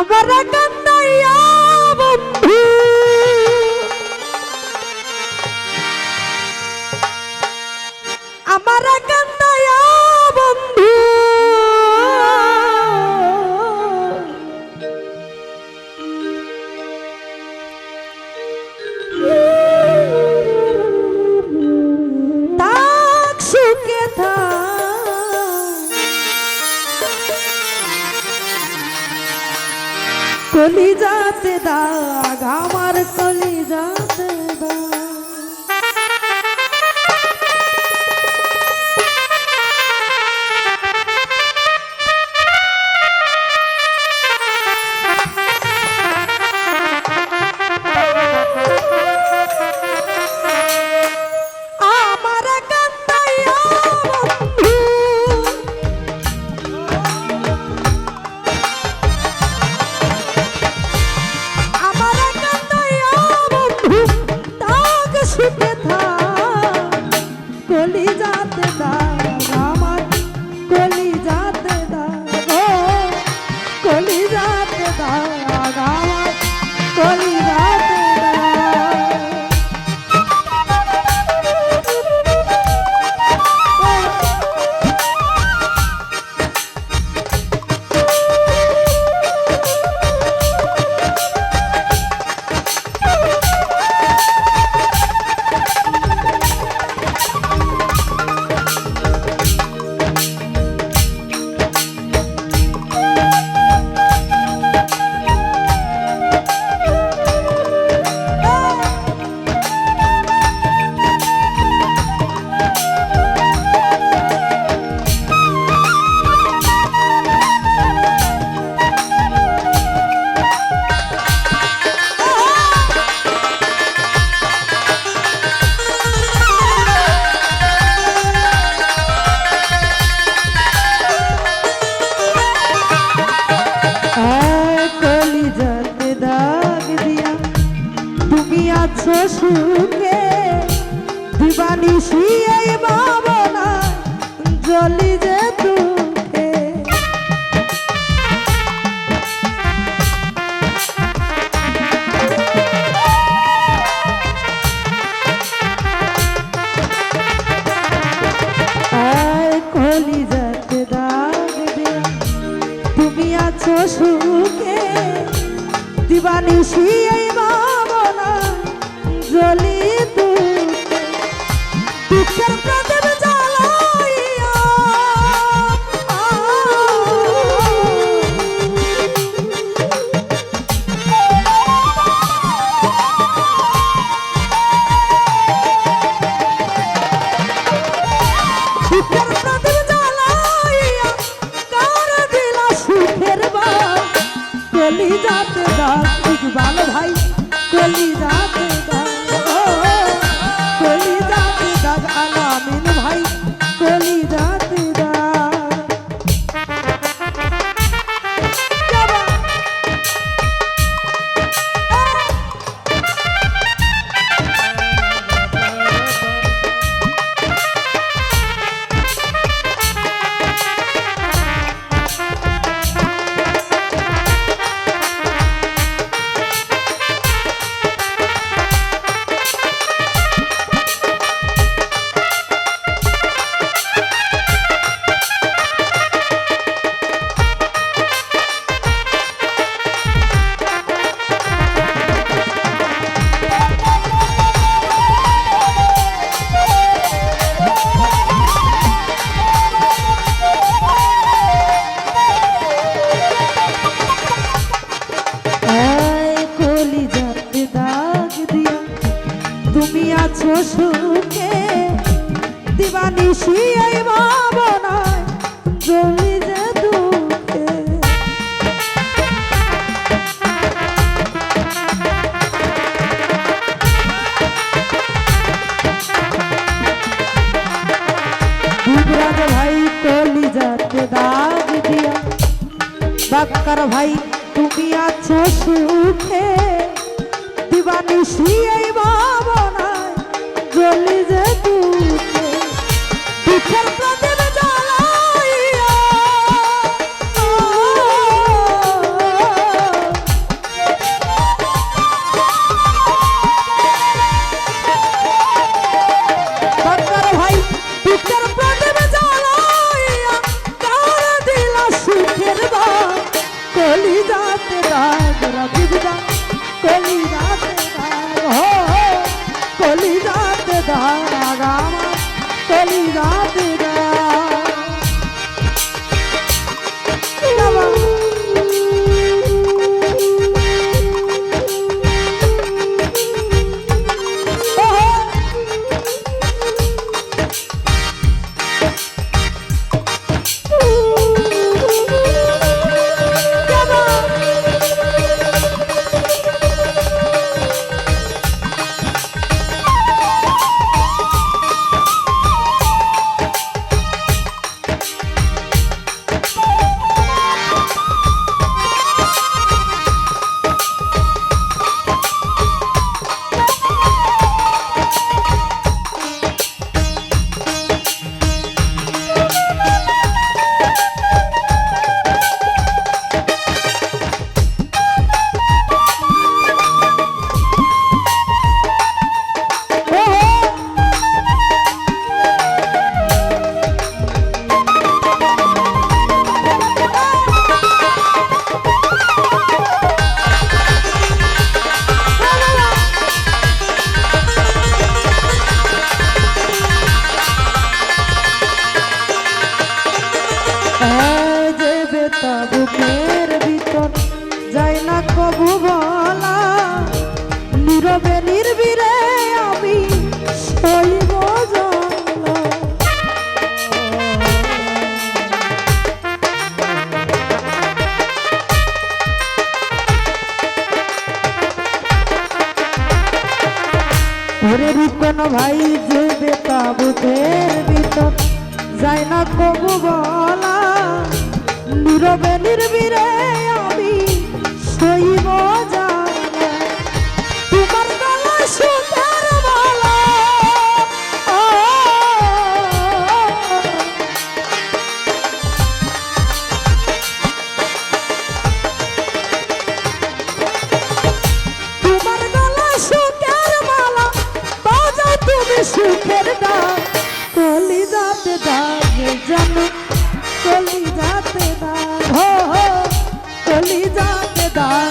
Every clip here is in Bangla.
আমার কান্দাইয়া বন্ধু। আমার কান্দাইয়া কলি যাতে দাগ আমার আছো সুখে। দিবানি শিয়াই ভাবনা জলি যে দুঃখে। কলি যাতে দাগ তুমি আছো সুখে। দিবানি শিয়াই ভাবনা জলি দুঃখে দুঃখের প্রদীপ জ্বালাইয়া দুঃখের প্রদীপ ইকবাল ভাই। ভাই তুমি আছো কবু বলা, নীরবে নির্বিরে আমি সইব ওরে রূপন ভাই, যে বেতা বুথের ভিতর যায় না কবু বলা, নীরবে নির্বিরে সুখের দাম কলিদাতে দামে জানো কলিদাতে দাম হো হো কলিদা だ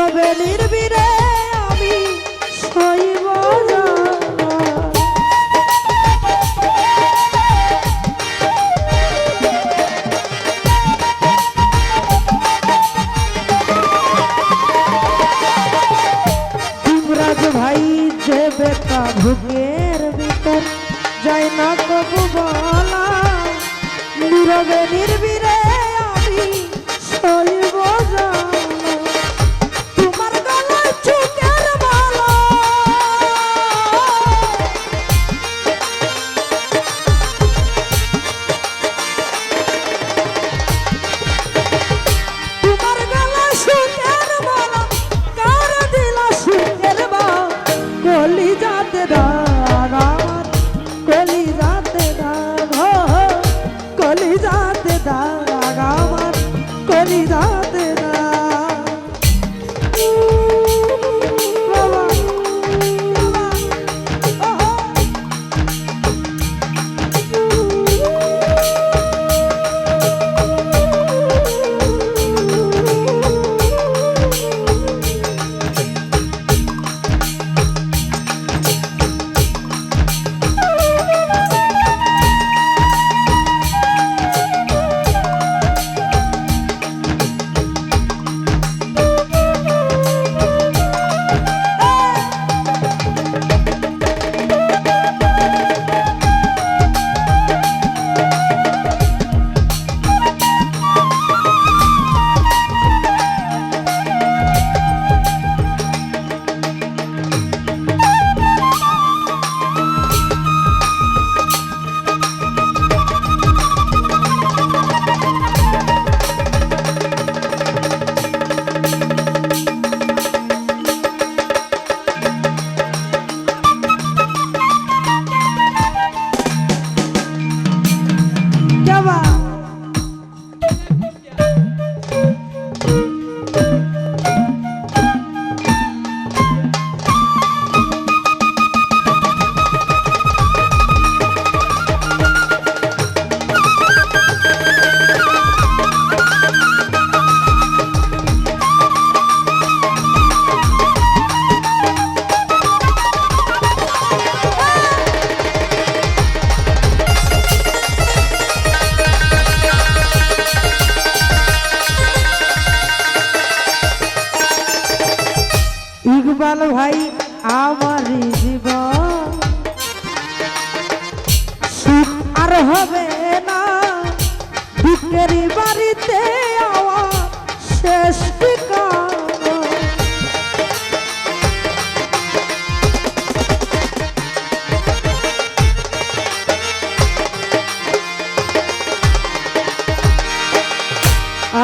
তবে নির্বিরে আমি সই জীবন ভাই আমার জীবন। সুখ আর হবে না বুকের বাড়িতে আওয়া শেষ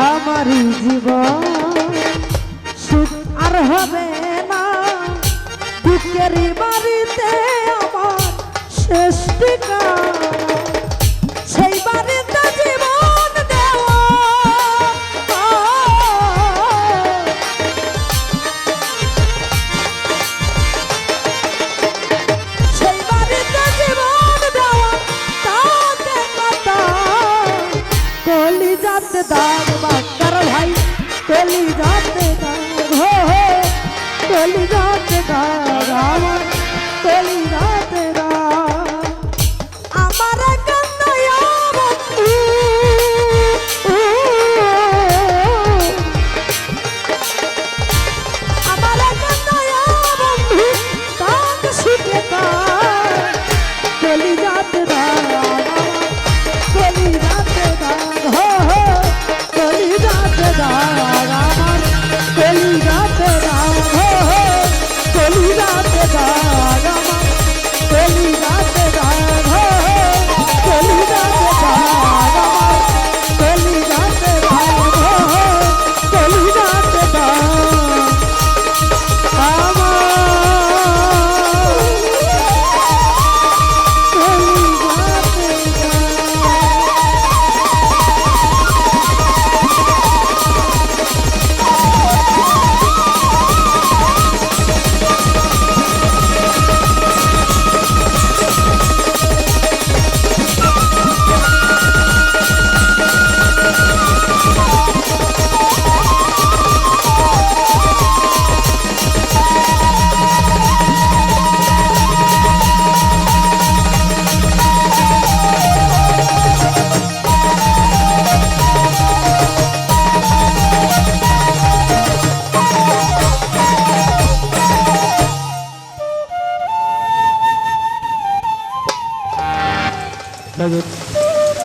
আমার জীবন বাপেরই বাড়িতে আমার শেষ ঠিকানা। সেই বাড়িতে জীবন দেওয়া। সেই বাড়িতে জীবন দেওয়া তাতে কথা কলি যাতে দাঁড়